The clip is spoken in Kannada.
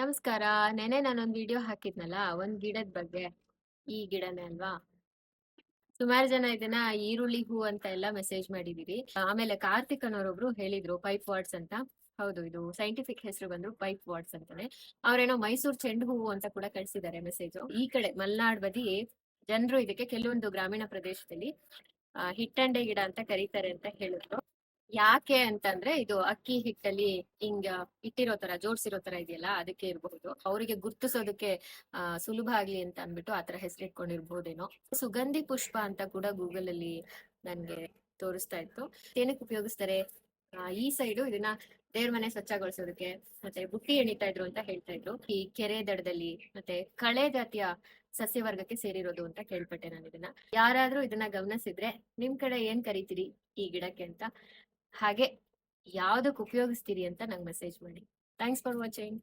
ನಮಸ್ಕಾರ. ನೆನೆ ನಾನೊಂದು ವಿಡಿಯೋ ಹಾಕಿದ್ನಲ್ಲ, ಒಂದ್ ಗಿಡದ ಬಗ್ಗೆ. ಈ ಗಿಡನೇ ಅಲ್ವಾ? ಸುಮಾರು ಜನ ಇದನ್ನ ಈರುಳ್ಳಿ ಹೂ ಅಂತ ಎಲ್ಲ ಮೆಸೇಜ್ ಮಾಡಿದೀರಿ. ಆಮೇಲೆ ಕಾರ್ತಿಕ್ ಅನ್ನೋರೊಬ್ರು ಹೇಳಿದ್ರು ಪೈಪ್ ವಾರ್ಡ್ಸ್ ಅಂತ. ಹೌದು, ಇದು ಸೈಂಟಿಫಿಕ್ ಹೆಸರು ಬಂದ್ರು ಪೈಪ್ ವಾರ್ಡ್ಸ್ ಅಂತಾನೆ. ಅವ್ರೇನೋ ಮೈಸೂರ್ ಚೆಂಡು ಹೂವು ಅಂತ ಕೂಡ ಕಳ್ಸಿದ್ದಾರೆ ಮೆಸೇಜ್. ಈ ಕಡೆ ಮಲ್ನಾಡ್ ಬದಿ ಜನರು ಇದಕ್ಕೆ ಕೆಲವೊಂದು ಗ್ರಾಮೀಣ ಪ್ರದೇಶದಲ್ಲಿ ಹಿಟ್ಟಂಡೆ ಗಿಡ ಅಂತ ಕರೀತಾರೆ ಅಂತ ಹೇಳಿದ್ರು. ಯಾಕೆ ಅಂತಂದ್ರೆ ಇದು ಅಕ್ಕಿ ಹಿಟ್ಟಲ್ಲಿ ಹಿಂಗ ಇಟ್ಟಿರೋ ತರ, ಜೋಡ್ಸಿರೋ ತರ ಇದೆಯಲ್ಲ, ಅದಕ್ಕೆ ಇರಬಹುದು. ಅವರಿಗೆ ಗುರ್ತಿಸೋದಕ್ಕೆ ಸುಲಭ ಆಗ್ಲಿ ಅಂತ ಅಂದ್ಬಿಟ್ಟು ಆತರ ಹೆಸರಿಟ್ಕೊಂಡಿರ್ಬೋದೇನೋ. ಸುಗಂಧಿ ಪುಷ್ಪ ಅಂತ ಕೂಡ ಗೂಗಲ್ ಅಲ್ಲಿ ನನ್ಗೆ ತೋರಿಸ್ತಾ ಇತ್ತು. ಏನಕ್ಕೆ ಉಪಯೋಗಿಸ್ತಾರೆ? ಈ ಸೈಡು ಇದನ್ನ ದೇವ್ರ ಮನೆ ಸ್ವಚ್ಛಗೊಳಿಸೋದಕ್ಕೆ, ಮತ್ತೆ ಬುಟ್ಟಿ ಎಣಿತಾ ಇದ್ರು ಅಂತ ಹೇಳ್ತಾ ಇದ್ರು. ಈ ಕೆರೆ ದಡದಲ್ಲಿ, ಮತ್ತೆ ಕಳೆ ಜಾತಿಯ ಸಸ್ಯವರ್ಗಕ್ಕೆ ಸೇರಿರೋದು ಅಂತ ಕೇಳ್ಪಟ್ಟೆ ನಾನು ಇದನ್ನ ಯಾರಾದ್ರೂ ಇದನ್ನ ಗಮನಿಸಿದ್ರೆ ನಿಮ್ ಕಡೆ ಏನ್ ಕರಿತೀರಿ ಈ ಗಿಡಕ್ಕೆ ಅಂತ ಹಾಗೆ ಯಾವ್ದಕ್ ಉಪಯೋಗಿಸ್ತೀರಿ ಅಂತ ನಂಗೆ ಮೆಸೇಜ್ ಮಾಡಿ. Thanks for watching